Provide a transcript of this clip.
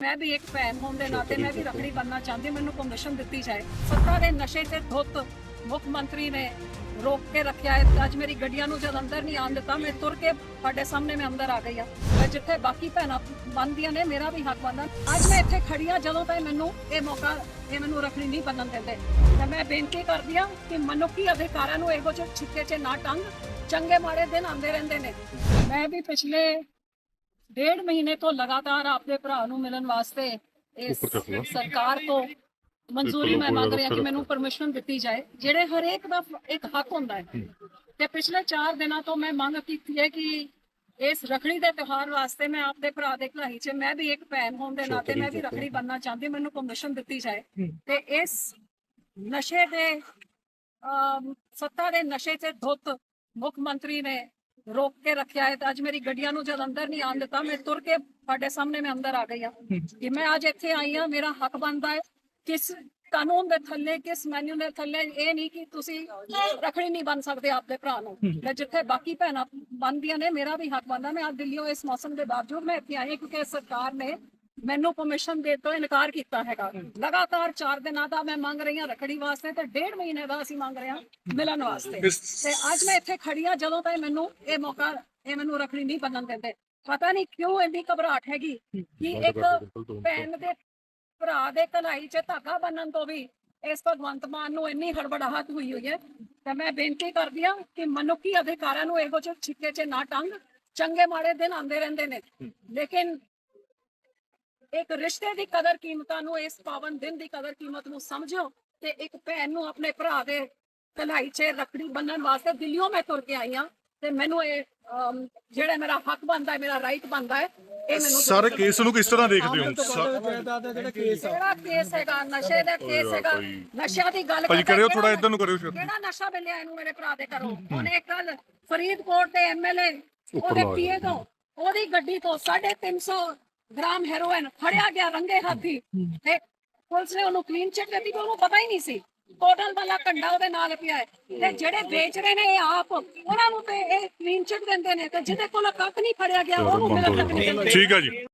ਮੈਂ ਵੀ ਇੱਕ ਭੈਣ ਹੋਣ ਦੇ ਨਾਤੇ ਮੈਂ ਵੀ ਰੱਖੜੀ ਬੰਨਣਾ ਚਾਹੁੰਦੀ ਮੈਨੂੰ ਪਰਮਿਸ਼ਨ ਦਿੱਤੀ ਜਾਏ। ਸੱਤਾ ਦੇ ਨਸ਼ੇ ਤੇ ਧੁੱਤ ਮੁੱਖ ਮੰਤਰੀ ਨੇ ਰੋਕ ਕੇ ਰੱਖਿਆ ਹੈ। ਅੱਜ ਮੇਰੀ ਗੱਡੀਆਂ ਨੂੰ ਜਦ ਅੰਦਰ ਨਹੀਂ ਆਉਣ ਦਿੱਤਾ ਮੈਂ ਤੁਰ ਕੇ ਤੁਹਾਡੇ ਸਾਹਮਣੇ ਮੈਂ ਅੰਦਰ ਆ ਗਈ ਆ ਮੈਂ ਜਿੱਥੇ ਬਾਕੀ ਭੈਣਾਂ ਬੰਦੀਆਂ ਨੇ ਮੇਰਾ ਵੀ ਹੱਕ ਬਣਦਾ। ਅੱਜ ਮੈਂ ਇੱਥੇ ਖੜੀ ਆ ਜਦੋਂ ਤਾਈਂ ਮੈਨੂੰ ਇਹ ਮੌਕਾ ਇਹ ਮੈਨੂੰ ਰੱਖੜੀ ਨਹੀਂ ਬੰਨਣ ਦਿੰਦੇ। ਤੇ ਮੈਂ ਬੇਨਤੀ ਕਰਦੀ ਆ ਕਿ ਮਨੁੱਖੀ ਅਧਿਕਾਰਾਂ ਨੂੰ ਇਹੋ ਜਿਹੇ ਛਿੱਕੇ 'ਚ ਨਾ ਟੰਗ ਚੰਗੇ ਮਾੜੇ ਦਿਨ ਆਉਂਦੇ ਰਹਿੰਦੇ ਨੇ। ਮੈਂ ਵੀ ਪਿਛਲੇ ਡੇਢ ਮਹੀਨੇ ਤੋਂ ਲਗਾਤਾਰ ਆਪਦੇ ਭਰਾ ਨੂੰ ਮਿਲਣ ਵਾਸਤੇ ਇਸ ਸਰਕਾਰ ਤੋਂ ਮਨਜ਼ੂਰੀ ਮੈਂ ਮੰਗ ਰਿਹਾ ਕਿ ਮੈਨੂੰ ਪਰਮਿਸ਼ਨ ਦਿੱਤੀ ਜਾਏ ਜਿਹੜੇ ਹਰੇਕ ਦਾ ਇੱਕ ਹੱਕ ਹੁੰਦਾ ਹੈ। ਤੇ ਪਿਛਲੇ 4 ਦਿਨਾਂ ਤੋਂ ਮੈਂ ਮੰਗ ਕੀਤੀ ਹੈ ਕਿ ਇਸ ਰਖੜੀ ਦੇ ਤਿਉਹਾਰ ਵਾਸਤੇ ਮੈਂ ਆਪਦੇ ਭਰਾ ਦੇ ਘਲਾਈ 'ਚ ਮੈਂ ਵੀ ਇੱਕ ਭੈਣ ਹੋਣ ਦੇ ਨਾਤੇ ਮੈਂ ਵੀ ਰਖੜੀ ਬੰਨਣਾ ਚਾਹੁੰਦੀ ਮੈਨੂੰ ਪਰਮਿਸ਼ਨ ਦਿੱਤੀ ਜਾਏ। ਤੇ ਇਸ ਨਸ਼ੇ ਦੇ ਸੱਤਾ ਦੇ ਨਸ਼ੇ ਤੇ ਧੁੱਤ ਮੁੱਖ ਮੰਤਰੀ ਨੇ ਰੋਕ ਕੇ ਰੱਖਿਆ ਹੈ ਤੇ ਅੱਜ ਮੇਰੀ ਗੱਡੀਆਂ ਨੂੰ ਜਦ ਅੰਦਰ ਨਹੀਂ ਆਉਣ ਦਿੱਤਾ ਮੈਂ ਤੁਰ ਕੇ ਤੁਹਾਡੇ ਸਾਹਮਣੇ ਮੈਂ ਅੰਦਰ ਆ ਗਈ ਆ ਕਿ ਮੈਂ ਅੱਜ ਇੱਥੇ ਆਈ ਆ ਮੇਰਾ ਹੱਕ ਬਣਦਾ ਹੈ। ਕਿਸ ਕਾਨੂੰਨ ਦੇ ਥੱਲੇ ਕਿਸ ਮੈਨੂ ਦੇ ਥੱਲੇ ਇਹ ਨਹੀਂ ਕਿ ਤੁਸੀਂ ਰਖੜੀ ਨਹੀਂ ਬਣ ਸਕਦੇ ਆਪਦੇ ਭਰਾ ਨੂੰ। ਤੇ ਜਿੱਥੇ ਬਾਕੀ ਭੈਣਾਂ ਬਣਦੀਆਂ ਨੇ ਮੇਰਾ ਵੀ ਹੱਕ ਬਣਦਾ। ਮੈਂ ਅੱਜ ਦਿੱਲੀੋਂ ਇਸ ਮੌਸਮ ਦੇ ਬਾਵਜੂਦ ਮੈਂ ਇੱਥੇ ਆਈ ਕਿਉਂਕਿ ਸਰਕਾਰ ਨੇ ਮੈਨੂੰ ਪਰਮਿਸ਼ਨ ਦੇ ਤੋਂ ਇਨਕਾਰ ਕੀਤਾ ਹੈਗਾ। ਲਗਾਤਾਰ 4 ਦਿਨਾਂ ਦਾ ਮੈਂ ਮੰਗ ਰਹੀ ਹਾਂ ਰਖੜੀ ਵਾਸਤੇ ਤੇ ਡੇਢ ਮਹੀਨੇ ਦਾ ਅਸੀਂ ਮੰਗ ਰਹੇ ਹਾਂ ਮਿਲਣ ਵਾਸਤੇ। ਤੇ ਅੱਜ ਮੈਂ ਇੱਥੇ ਖੜੀ ਹਾਂ ਜਦੋਂ ਤਾਈਂ ਮੈਨੂੰ ਇਹ ਮੌਕਾ ਇਹ ਮੈਨੂੰ ਰਖੜੀ ਨਹੀਂ ਬੰਨਣ ਦਿੰਦੇ। ਪਤਾ ਨਹੀਂ ਕਿਉਂ ਇੰਨੀ ਘਬਰਾਹਟ ਹੈਗੀ ਕਿ ਇੱਕ ਭੈਣ ਦੇ ਭਰਾ ਦੇ ਕਲਾਈ 'ਚ ਧਾਗਾ ਬੰਨਣ ਤੋਂ ਵੀ ਇਸ ਭਗਵੰਤ ਮਾਨ ਨੂੰ ਇੰਨੀ ਹੜਬੜਾਹਟ ਹੋਈ ਹੋਈ ਹੈ। ਤੇ ਮੈਂ ਬੇਨਤੀ ਕਰਦੀ ਹਾਂ ਕਿ ਮਨੁੱਖੀ ਅਧਿਕਾਰਾਂ ਨੂੰ ਇਹੋ ਜਿਹੇ ਛਿੱਕੇ 'ਚ ਨਾ ਟੰਗ। ਚੰਗੇ ਮਾੜੇ ਦਿਨ ਆਉਂਦੇ ਰਹਿੰਦੇ ਨੇ। ਲੇਕਿਨ ਇੱਕ ਰਿਸ਼ਤੇ ਦੀ ਕਦਰ ਕੀਮਤਾਂ ਨੂੰ ਇਸ ਪਾਵਨ ਦਿਨ ਦੀ ਕਦਰ ਕੀਮਤ ਨੂੰ ਸਮਝੋ ਤੇ ਇੱਕ ਭੈਣ ਨੂੰ ਆਪਣੇ ਭਰਾ ਦੇ ਕਲਾਈ 'ਚ ਰੱਖੜੀ ਬੰਨਣ ਵਾਸਤੇ ਦਿੱਲੀੋਂ ਮੈਂ ਤੁਰ ਕੇ ਆਈ ਹਾਂ ਤੇ ਮੈਨੂੰ ਇਹ ਜਿਹੜਾ ਮੇਰਾ ਹੱਕ ਬਣਦਾ ਹੈ ਮੇਰਾ ਰਾਈਟ ਬਣਦਾ ਹੈ ਇਹ ਮੈਨੂੰ ਸਾਰੇ ਕੇਸ ਨੂੰ ਕਿਸ ਤਰ੍ਹਾਂ ਦੇਖਦੇ ਹੋ? ਸਾ- ਜਿਹੜਾ ਕੇਸ ਹੈਗਾ? ਨਸ਼ੇ ਦਾ ਕੇਸ ਹੈਗਾ। ਨਸ਼ਿਆਂ ਦੀ ਗੱਲ ਕਰਦਾ ਕਰਿਓ ਥੋੜਾ ਇਧਰ ਨੂੰ ਕਰਿਓ ਸ਼ਰ ਕਿਹੜਾ ਨਸ਼ਾ ਮਿਲਿਆ ਇਹਨੂੰ ਮੇਰੇ ਭਰਾ ਦੇ ਘਰੋਂ? ਉਹਨੇ ਕੱਲ ਫਰੀਦਕੋਟ ਦੇ ਐਮਐਲਏ ਉਹਦੇ ਪੀਏ ਤੋਂ ਉਹਦੀ ਗੱਡੀ ਤੋਂ 350 ਗ੍ਰਾਮ ਹੈਰੋਇਨ ਫੜਿਆ ਗਿਆ ਰੰਗੇ ਹੱਥੀ ਤੇ ਪੁਲਿਸ ਨੇ ਉਹਨੂੰ ਕਲੀਨ ਚਿੱਟ ਦਿੱਤੀ ਪਰ ਉਹਨੂੰ ਪਤਾ ਹੀ ਨਹੀਂ ਸੀ ਟੋਟਲ ਵਾਲਾ ਕੰਡਾ ਉਹਦੇ ਨਾਲ ਪਿਆ ਹੈ ਤੇ ਜਿਹੜੇ ਵੇਚ ਰਹੇ ਨੇ ਇਹ ਆਪ ਉਹਨਾਂ ਨੂੰ ਤੇ ਇਹ ਕਲੀਨ ਚਿੱਟ ਦਿੰਦੇ ਨੇ ਤੇ ਜਿਹਦੇ ਕੋਲ ਕੱਖ ਨਹੀਂ ਫੜਿਆ ਗਿਆ ਉਹਨੂੰ ਮਿਲਣ ਤੱਕ ਨਹੀਂ ਦਿੰਦੇ ਠੀਕ ਹੈ ਜੀ